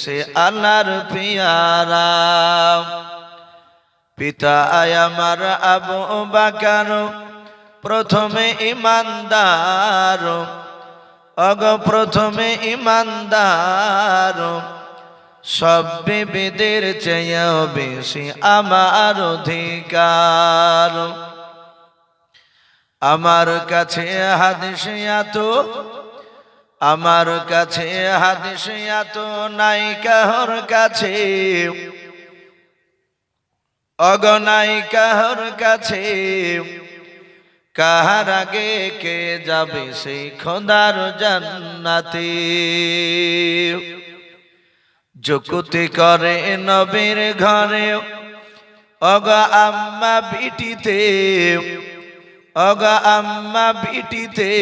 সে আল্লাহর পিয়ারা। পিতা আমার আবু বাকার, প্রথমে ইমানদার, অগ প্রথমে ইমানদার। সব বিবিদের চেয়েও বেশি আমার অধিকার। আমার কাছে হাদিস এত আমার কাছে হাদিস এত নাই, কাহর কাছে। অগনাই কাহর কাছে। কাহার আগে কে যাবে সেই খোদার জান্নাতে। যকুতি করে নবীর ঘরে, অগ আম্মা বিটিতে, অগ আম্মা বিটিতে।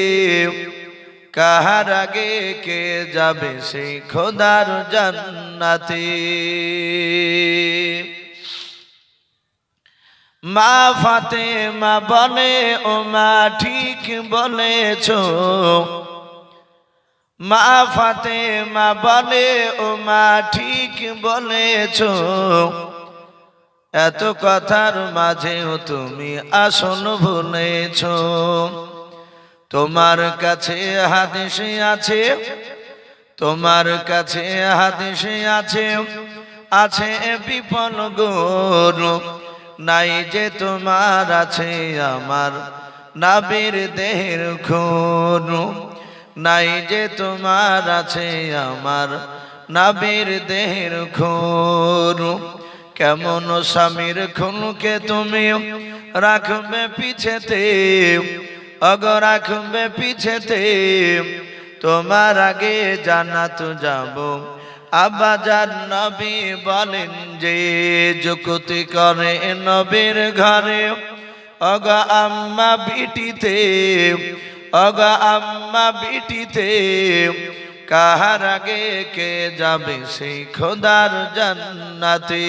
কাহার আগে কে যাবে সেই খোদার জান্নাতে? মা ফাতে মা বলে, ও মা, ঠিক বলেছ। মা ফাতে মা বলে, ও মা, ঠিক বলেছ। এত কথার মাঝেও তুমি আসন ভুলেছ। তোমার কাছে হাদিসে আছে, তোমার কাছে হাদিসে আছে আছে বিপন গরু নাই যে তোমার আছে আমার নাবির দেহের খুন। নাই যে তোমার আছে আমার নাবির দেহের খুন। কেমন স্বামীর খুনকে তুমি রাখবে পিছেতে? অগ রাখবে পিছেতে, তোমার আগে জানাত যাব। আবাজার নবী বলেন যে, যুকুতি করে নবীর ঘরে, অগ আম্মা বিটিতে, অগ আম্মা বিটিতে, কাহার আগে কে যাবে সেই খোদার জান্নাতে?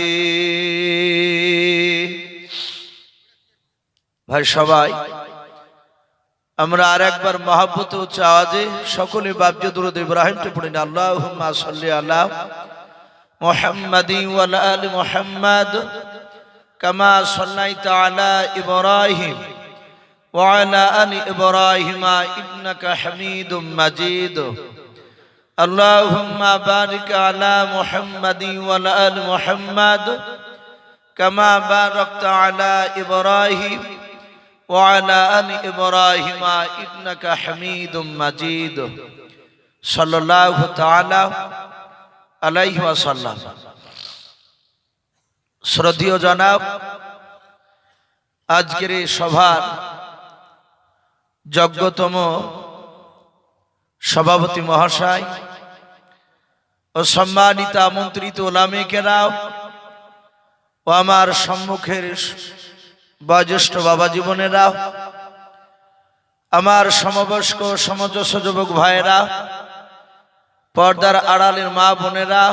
ভাই সবাই আমরা আর একবার মহাব্বত উচ্চ আওয়াজে সকলে বাব্য দুরুদ ইব্রাহিম পড়ি না আল্লাহ সাল্লি আল্লাহ মোহাম্মদি ওয়ালা আলি মোহাম্মদ কামা সাল্লাইত আলা ইব্রাহিম وعلى آل إبراهيم إنك حميد مجيد اللهم بارك على محمد وعلى آل محمد كما باركت على إبراهيم وعلى آل إبراهيم إنك حميد مجيد صلى الله تعالى عليه وسلم শ্রদ্ধীয় জনাব আজকের এই সভার যজ্ঞতম সভাপতি মহাশয় ও সম্মানিত আমন্ত্রিত ওলামিকেরাও ও আমার সম্মুখের বয়োজ্যেষ্ঠ বাবা জীবনেরা, আমার সমবয়স্ক সমজস্ব যুবক ভাইয়েরা, পর্দার আড়ালের মা বোনেরা,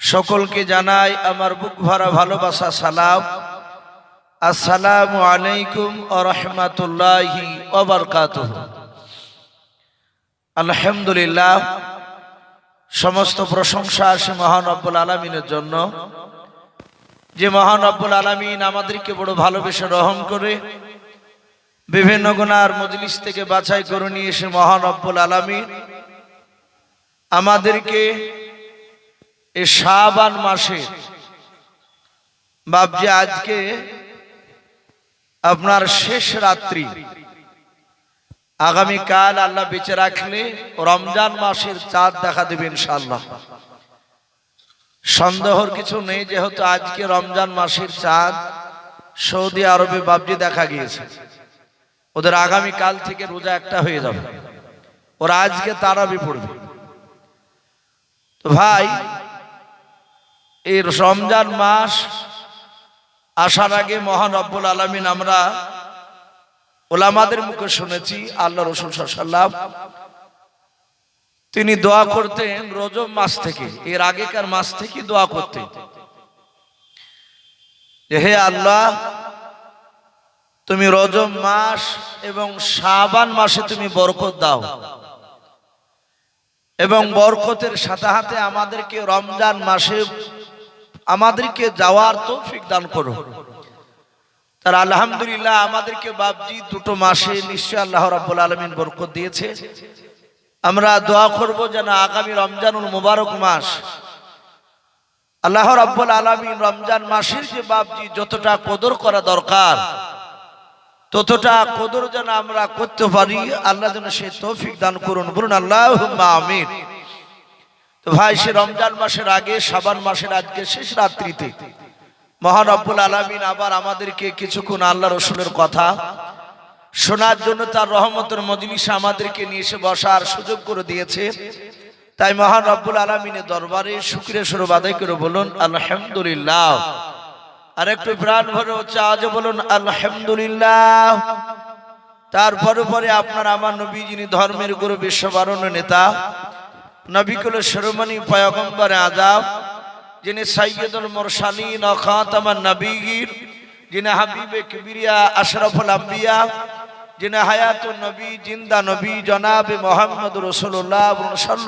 সকলকে জানাই আমার বুক ভরা ভালোবাসা, সালাম। আসসালামু আলাইকুম ও রহমতুল্লাহি ওবরকাত আলহামদুলিল্লাহ, সমস্ত প্রশংসা আসে মহান আব্বুল আলমিনের জন্য। যে মহান আব্বুল আলমিন আমাদেরকে বড় ভালোবেসে রহম করে বিভিন্ন গুণার মজলিস থেকে বাছাই করে নিয়ে এসে মহান আব্বুল আলমিন আমাদেরকে এই শাবান মাসে বাবজি আজকে আপনার শেষ রাত্রি আগামী কাল আল্লাহ বেঁচে রাখলে রমজান মাসের চাঁদ দেখা দেবে ইনশাল্লাহ সন্দেহর কিছু নেই, যেহেতু আজকে রমজান মাসের চাঁদ, সৌদি আরবে বাবজি দেখা গিয়েছে। ওদের আগামী কাল থেকে রোজা একটা হয়ে যাবে। ওরা আজকে তারাবি পড়বে। তো ভাই, এই রমজান মাস আসার আগে মহান রব্বুল আলমিন আমরা ওলামাদের মুখে শুনেছি, আল্লাহ রসুল সাল্লাম তিনি দোয়া করতেন রজব মাস থেকে, এর আগেকার মাস থেকে দোয়া করতেন। হে আল্লাহ, তুমি রজব মাস এবং শাবান মাসে তুমি বরকত দাও। এবং বরকতের সাথে হাতে আমাদেরকে রমজান মাসে আমাদেরকে যাওয়ার তৌফিক দান করো। তার আলহামদুলিল্লাহ আমাদেরকে বাপজি দুটো মাসে নিশ্চয় আল্লাহ রাব্বুল আলমিন বরকত দিয়েছে। আমরা দোয়া করব যেন আগামী রমজানুল মুবারক মাস আল্লাহ রাব্বুল আলমিন রমজান মাসের যে বাপজি যতটা কদর করা দরকার, ততটা কদর যেন আমরা করতে পারি। আল্লাহ যেন সে তৌফিক দান করুন। বলুন আল্লাহ আমিন। তো ভাই, সে রমজান মাসের আগে, সাবান মাসের আজকে শেষ রাত্রিতে মহান রব্বুল আলমিন আবার আমাদেরকে কিছুক্ষণ আল্লাহ রসুলের কথা শোনার জন্য তার রহমতের মজলিসে আমাদেরকে নিয়ে এসে বসার সুযোগ করে দিয়েছে। তাই মহান রব্বুল আলমিনের দরবারে শুক্রিয়া স্বরূপ আদায় করে বলুন, আলহামদুলিল্লাহ। আর একটু প্রাণ ভরে হচ্ছে আজও বলুন, আলহামদুলিল্লাহ। তারপরে পরে আপনার আমার নবী যিনি ধর্মের গুরু বিশ্ববারণ নেতা নবিকুল শিরোমণি পয়গম্বর আজাব যিনি সৈয়দুল ও খাতামান নবীগীর যিনি হাবিবে কিবিরিয়া, আশরাফুল আম্বিয়া যিনি হায়াতুন নবী জিন্দা নবী জনাবে মোহাম্মদ রসুল্লাহ